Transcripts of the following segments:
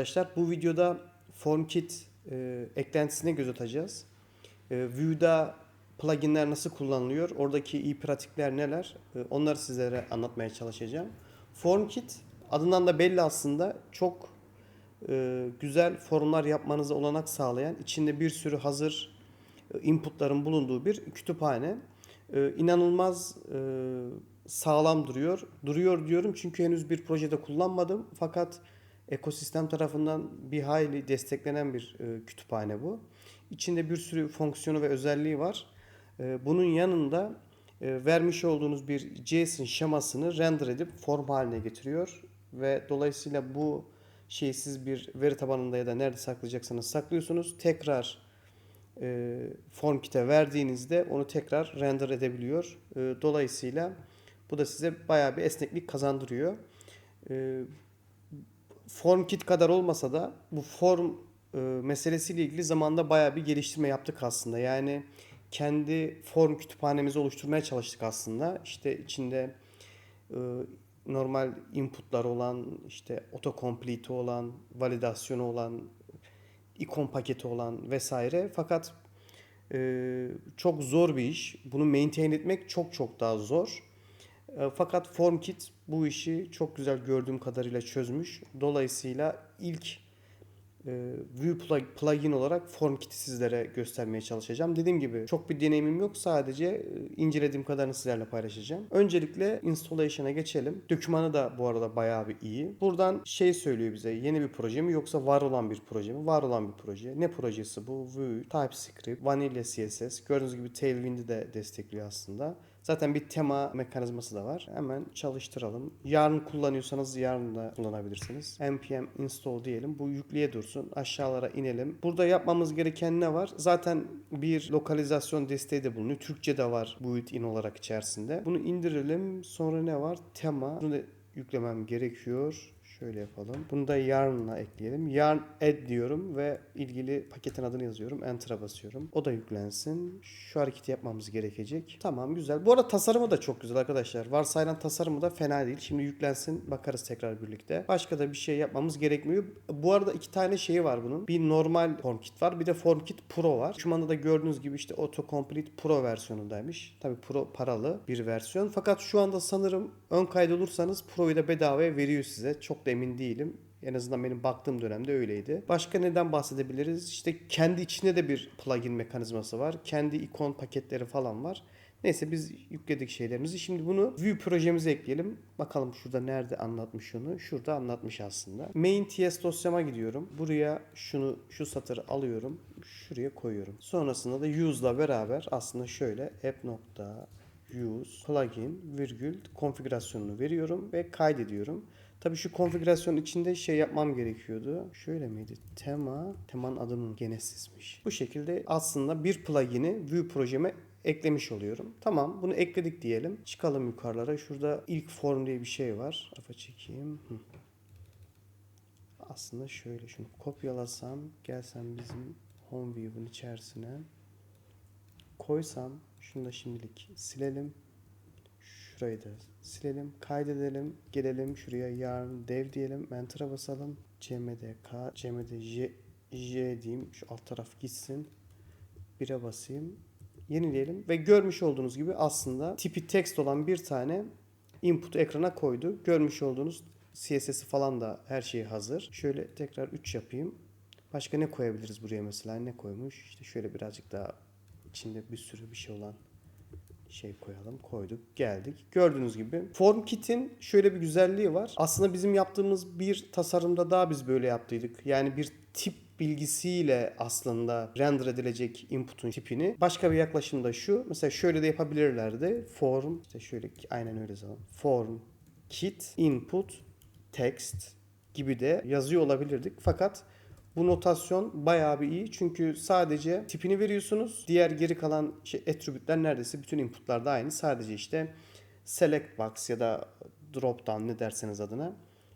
Arkadaşlar bu videoda FormKit e, eklentisine göz atacağız. E, Vue'da pluginler nasıl kullanılıyor, oradaki iyi pratikler neler, e, onları sizlere anlatmaya çalışacağım. FormKit adından da belli aslında çok e, güzel formlar yapmanıza olanak sağlayan, içinde bir sürü hazır e, inputların bulunduğu bir kütüphane. E, inanılmaz e, sağlam duruyor. Duruyor diyorum çünkü henüz bir projede kullanmadım. Fakat ekosistem tarafından bir hayli desteklenen bir e, kütüphane bu. İçinde bir sürü fonksiyonu ve özelliği var. E, bunun yanında e, vermiş olduğunuz bir JSON şemasını render edip form haline getiriyor ve dolayısıyla bu şeyi siz bir veri tabanında ya da nerede saklayacaksanız saklıyorsunuz. Tekrar e, form kit'e verdiğinizde onu tekrar render edebiliyor. E, dolayısıyla bu da size bayağı bir esneklik kazandırıyor. E, form kit kadar olmasa da bu form e, meselesiyle ilgili zamanda bayağı bir geliştirme yaptık aslında. Yani kendi form kütüphanemizi oluşturmaya çalıştık aslında. İşte içinde e, normal inputlar olan, işte autocomplete olan, validasyonu olan, ikon paketi olan vesaire. Fakat e, çok zor bir iş. Bunu maintain etmek çok çok daha zor. E, Fakat FormKit bu işi çok güzel gördüğüm kadarıyla çözmüş. Dolayısıyla ilk Vue plug- plugin olarak FormKit'i sizlere göstermeye çalışacağım. Dediğim gibi çok bir deneyimim yok. Sadece e, incelediğim kadarını sizlerle paylaşacağım. Öncelikle installation'a geçelim. Dokümanı da bu arada bayağı bir iyi. Buradan şey söylüyor bize. Yeni bir proje mi yoksa var olan bir proje mi? Var olan bir proje. Ne projesi bu? Vue, TypeScript, Vanilla CSS. Gördüğünüz gibi Tailwind'i de destekliyor aslında. Zaten bir tema mekanizması da var. Hemen çalıştıralım. Yarın kullanıyorsanız yarın da kullanabilirsiniz. npm install diyelim. Bu yükleye dursun. Aşağılara inelim. Burada yapmamız gereken ne var? Zaten bir lokalizasyon desteği de bulunuyor. Türkçe de var built-in olarak içerisinde. Bunu indirelim. Sonra ne var? Tema. Bunu da yüklemem gerekiyor. Şöyle yapalım. Bunu da yarn'a ekleyelim. Yarn add diyorum ve ilgili paketin adını yazıyorum. Enter'a basıyorum. O da yüklensin. Şu hareketi yapmamız gerekecek. Tamam güzel. Bu arada tasarımı da çok güzel arkadaşlar. Varsayılan tasarımı da fena değil. Şimdi yüklensin. Bakarız tekrar birlikte. Başka da bir şey yapmamız gerekmiyor. Bu arada iki tane şeyi var bunun. Bir normal FormKit var. Bir de FormKit Pro var. Şu anda da gördüğünüz gibi işte Autocomplete Pro versiyonundaymış. Tabi Pro paralı bir versiyon. Fakat şu anda sanırım ön kaydolursanız Pro'yu da bedavaya veriyor size. Çok da emin değilim. En azından benim baktığım dönemde öyleydi. Başka neden bahsedebiliriz? İşte kendi içinde de bir plugin mekanizması var. Kendi ikon paketleri falan var. Neyse biz yükledik şeylerimizi. Şimdi bunu Vue projemize ekleyelim. Bakalım şurada nerede anlatmış onu. Şurada anlatmış aslında. Main TS dosyama gidiyorum. Buraya şunu şu satırı alıyorum. Şuraya koyuyorum. Sonrasında da use'la beraber aslında şöyle app use plugin virgül konfigürasyonunu veriyorum ve kaydediyorum. Tabii şu konfigürasyon içinde şey yapmam gerekiyordu. Şöyle miydi? Tema, temanın adının genesizmiş. Bu şekilde aslında bir plugin'i Vue projeme eklemiş oluyorum. Tamam bunu ekledik diyelim. Çıkalım yukarılara. Şurada ilk form diye bir şey var. Tarafa çekeyim. Hı. Aslında şöyle şunu kopyalasam gelsem bizim home view'un içerisine koysam şunu da şimdilik silelim. Şurayı da silelim. Kaydedelim. Gelelim şuraya yarın dev diyelim. Enter'a basalım. cmdk cmdj j diyeyim. Şu alt taraf gitsin. 1'e basayım. Yenileyelim. Ve görmüş olduğunuz gibi aslında tipi text olan bir tane input ekrana koydu. Görmüş olduğunuz CSS'i falan da her şeyi hazır. Şöyle tekrar 3 yapayım. Başka ne koyabiliriz buraya mesela? Ne koymuş? İşte şöyle birazcık daha içinde bir sürü bir şey olan şey koyalım. Koyduk. Geldik. Gördüğünüz gibi. FormKit'in şöyle bir güzelliği var. Aslında bizim yaptığımız bir tasarımda daha biz böyle yaptıydık. Yani bir tip bilgisiyle aslında render edilecek input'un tipini başka bir yaklaşımda şu. Mesela şöyle de yapabilirlerdi. Form işte şöyle aynen öyle zaman. Form kit input text gibi de yazıyor olabilirdik. Fakat bu notasyon bayağı bir iyi. Çünkü sadece tipini veriyorsunuz. Diğer geri kalan şey, attribute'ler neredeyse bütün input'larda aynı. Sadece işte select box ya da drop down ne derseniz adına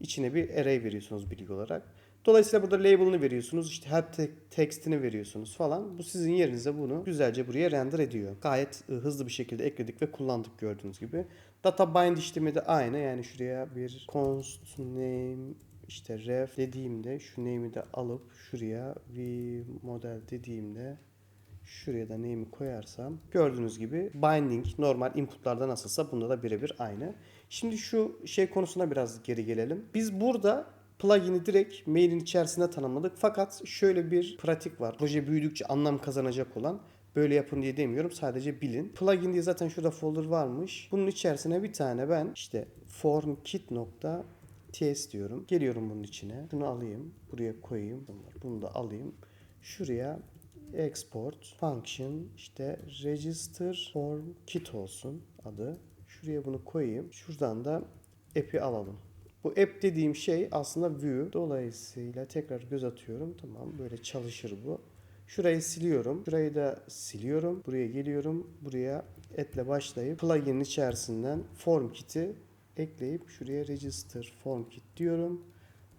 içine bir array veriyorsunuz bilgi olarak. Dolayısıyla burada label'ını veriyorsunuz. işte te- text'ini veriyorsunuz falan. Bu sizin yerinize bunu güzelce buraya render ediyor. Gayet e, hızlı bir şekilde ekledik ve kullandık gördüğünüz gibi. Data bind işlemi de aynı. Yani şuraya bir const name işte ref dediğimde şu name'i de alıp şuraya v model dediğimde şuraya da name'i koyarsam gördüğünüz gibi binding normal inputlarda nasılsa bunda da birebir aynı. Şimdi şu şey konusuna biraz geri gelelim. Biz burada plugin'i direkt mailin içerisinde tanımladık. Fakat şöyle bir pratik var. Proje büyüdükçe anlam kazanacak olan böyle yapın diye demiyorum. Sadece bilin. Plugin diye zaten şurada folder varmış. Bunun içerisine bir tane ben işte formkit.ts diyorum. Geliyorum bunun içine. Şunu alayım. Buraya koyayım. Bunu da alayım. Şuraya export function işte register form kit olsun adı. Şuraya bunu koyayım. Şuradan da app'i alalım. Bu app dediğim şey aslında view. Dolayısıyla tekrar göz atıyorum. Tamam böyle çalışır bu. Şurayı siliyorum. Şurayı da siliyorum. Buraya geliyorum. Buraya etle başlayıp plugin'in içerisinden form kit'i ekleyip şuraya register form kit diyorum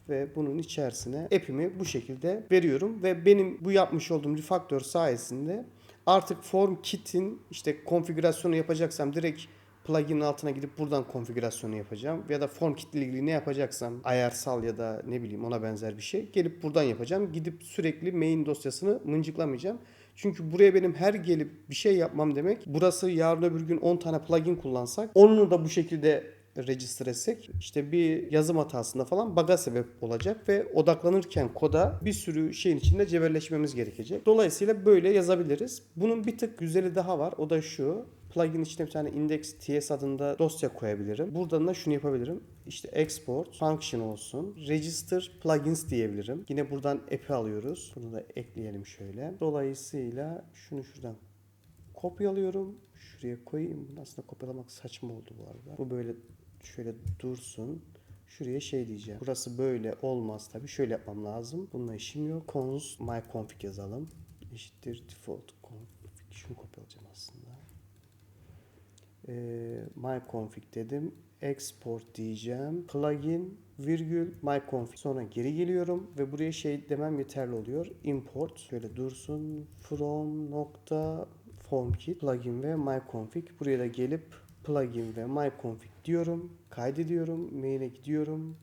ve bunun içerisine app'imi bu şekilde veriyorum ve benim bu yapmış olduğum refactor sayesinde artık form kit'in işte konfigürasyonu yapacaksam direkt plugin'in altına gidip buradan konfigürasyonu yapacağım. Ya da form kit ile ilgili ne yapacaksam ayarsal ya da ne bileyim ona benzer bir şey gelip buradan yapacağım. Gidip sürekli main dosyasını mıncıklamayacağım. Çünkü buraya benim her gelip bir şey yapmam demek burası yarın öbür gün 10 tane plugin kullansak onu da bu şekilde register etsek işte bir yazım hatasında falan bug'a sebep olacak ve odaklanırken koda bir sürü şeyin içinde cebelleşmemiz gerekecek. Dolayısıyla böyle yazabiliriz. Bunun bir tık güzeli daha var. O da şu. Plugin içine bir tane index ts adında dosya koyabilirim. Buradan da şunu yapabilirim. İşte export function olsun. Register plugins diyebilirim. Yine buradan app'i alıyoruz. Bunu da ekleyelim şöyle. Dolayısıyla şunu şuradan kopyalıyorum. Şuraya koyayım. Aslında kopyalamak saçma oldu bu arada. Bu böyle şöyle dursun. Şuraya şey diyeceğim. Burası böyle olmaz tabi. Şöyle yapmam lazım. Bununla işim yok. Cons my config yazalım. Eşittir default config. Şunu kopyalayacağım aslında. Ee, my config dedim. Export diyeceğim. Plugin virgül my config. Sonra geri geliyorum ve buraya şey demem yeterli oluyor. Import şöyle dursun. From nokta formkit plugin ve my config. Buraya da gelip plugin ve my config diyorum. Kaydediyorum. Main'e gidiyorum.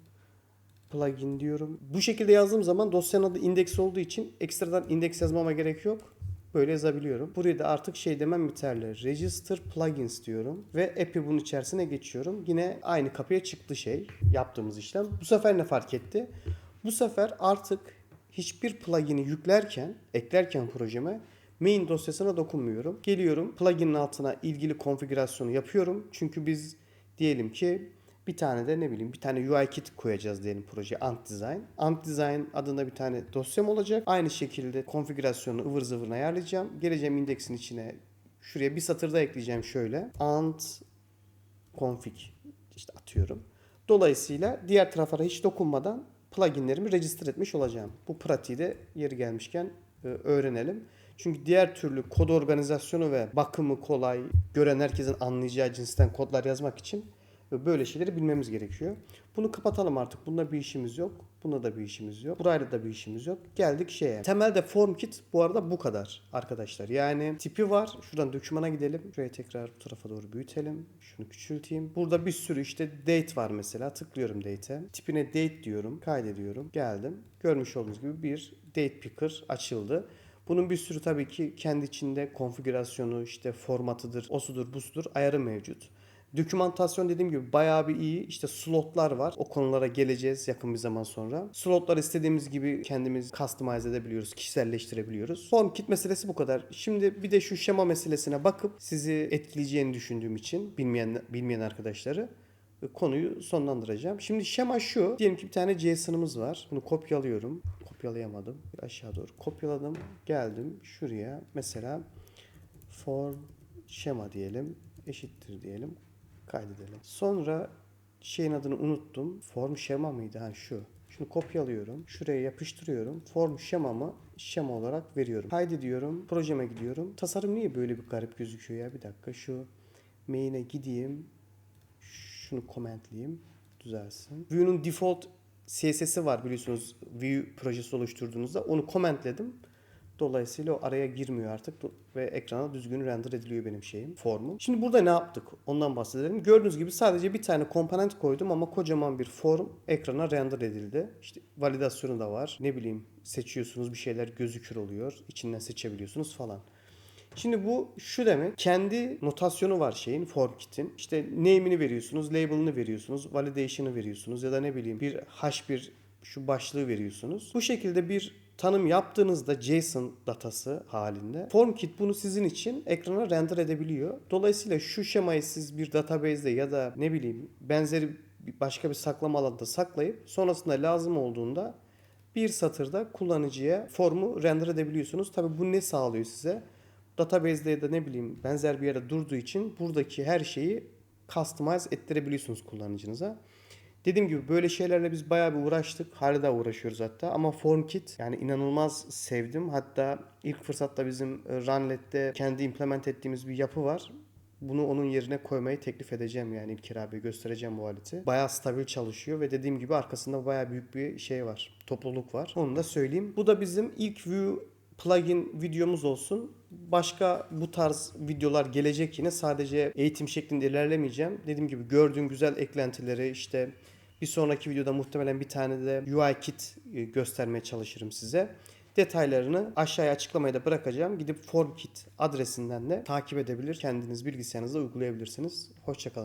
Plugin diyorum. Bu şekilde yazdığım zaman dosyanın adı indeks olduğu için ekstradan indeks yazmama gerek yok. Böyle yazabiliyorum. Buraya da artık şey demem yeterli. Register plugins diyorum. Ve app'i bunun içerisine geçiyorum. Yine aynı kapıya çıktı şey. Yaptığımız işlem. Bu sefer ne fark etti? Bu sefer artık hiçbir plugin'i yüklerken, eklerken projeme main dosyasına dokunmuyorum. Geliyorum plugin'in altına ilgili konfigürasyonu yapıyorum. Çünkü biz diyelim ki bir tane de ne bileyim bir tane UI kit koyacağız diyelim proje Ant Design. Ant Design adında bir tane dosyam olacak. Aynı şekilde konfigürasyonu ıvır zıvırını ayarlayacağım. Geleceğim indeksin içine şuraya bir satırda ekleyeceğim şöyle. Ant config işte atıyorum. Dolayısıyla diğer taraflara hiç dokunmadan pluginlerimi register etmiş olacağım. Bu pratiği de yeri gelmişken e, öğrenelim. Çünkü diğer türlü kod organizasyonu ve bakımı kolay, gören herkesin anlayacağı cinsten kodlar yazmak için böyle şeyleri bilmemiz gerekiyor. Bunu kapatalım artık. Bunda bir işimiz yok. Bunda da bir işimiz yok. Burayla da bir işimiz yok. Geldik şeye. Temelde form kit bu arada bu kadar arkadaşlar. Yani tipi var. Şuradan dokümana gidelim. Şuraya tekrar bu tarafa doğru büyütelim. Şunu küçülteyim. Burada bir sürü işte date var mesela. Tıklıyorum date'e. Tipine date diyorum. Kaydediyorum. Geldim. Görmüş olduğunuz gibi bir date picker açıldı. Bunun bir sürü tabii ki kendi içinde konfigürasyonu, işte formatıdır, osudur, busudur ayarı mevcut. Dokümantasyon dediğim gibi bayağı bir iyi. İşte slotlar var. O konulara geleceğiz yakın bir zaman sonra. Slotlar istediğimiz gibi kendimiz customize edebiliyoruz, kişiselleştirebiliyoruz. Form kit meselesi bu kadar. Şimdi bir de şu şema meselesine bakıp sizi etkileyeceğini düşündüğüm için bilmeyen bilmeyen arkadaşları konuyu sonlandıracağım. Şimdi şema şu. Diyelim ki bir tane JSON'ımız var. Bunu kopyalıyorum. Kopyalayamadım. Bir aşağı doğru kopyaladım. Geldim şuraya. Mesela form şema diyelim. Eşittir diyelim. Kaydedelim. Sonra şeyin adını unuttum. Form şema mıydı? Ha şu. Şunu kopyalıyorum. Şuraya yapıştırıyorum. Form şemamı şema olarak veriyorum. Kaydediyorum. Projeme gidiyorum. Tasarım niye böyle bir garip gözüküyor ya? Bir dakika şu main'e gideyim. Şunu commentleyeyim. Düzelsin. Vue'nun default CSS'i var biliyorsunuz. Vue projesi oluşturduğunuzda. Onu commentledim. Dolayısıyla o araya girmiyor artık ve ekrana düzgün render ediliyor benim şeyim, formum. Şimdi burada ne yaptık? Ondan bahsedelim. Gördüğünüz gibi sadece bir tane komponent koydum ama kocaman bir form ekrana render edildi. İşte validasyonu da var. Ne bileyim seçiyorsunuz bir şeyler gözükür oluyor. İçinden seçebiliyorsunuz falan. Şimdi bu şu demek. Kendi notasyonu var şeyin form kit'in. İşte name'ini veriyorsunuz, label'ını veriyorsunuz, validation'ı veriyorsunuz ya da ne bileyim bir H1 şu başlığı veriyorsunuz. Bu şekilde bir tanım yaptığınızda JSON datası halinde FormKit bunu sizin için ekrana render edebiliyor. Dolayısıyla şu şemayı siz bir database'de ya da ne bileyim benzeri başka bir saklama alanında saklayıp sonrasında lazım olduğunda bir satırda kullanıcıya formu render edebiliyorsunuz. Tabi bu ne sağlıyor size? Database'de ya da ne bileyim benzer bir yere durduğu için buradaki her şeyi customize ettirebiliyorsunuz kullanıcınıza. Dediğim gibi böyle şeylerle biz bayağı bir uğraştık. Hala da uğraşıyoruz hatta. Ama FormKit yani inanılmaz sevdim. Hatta ilk fırsatta bizim e, Runlet'te kendi implement ettiğimiz bir yapı var. Bunu onun yerine koymayı teklif edeceğim yani İlker abi göstereceğim bu aleti. Bayağı stabil çalışıyor ve dediğim gibi arkasında bayağı büyük bir şey var. Topluluk var. Onu da söyleyeyim. Bu da bizim ilk Vue plugin videomuz olsun. Başka bu tarz videolar gelecek yine sadece eğitim şeklinde ilerlemeyeceğim. Dediğim gibi gördüğüm güzel eklentileri işte bir sonraki videoda muhtemelen bir tane de UI kit e, göstermeye çalışırım size. Detaylarını aşağıya açıklamaya da bırakacağım. Gidip FormKit adresinden de takip edebilir. Kendiniz bilgisayarınızda uygulayabilirsiniz. Hoşçakalın.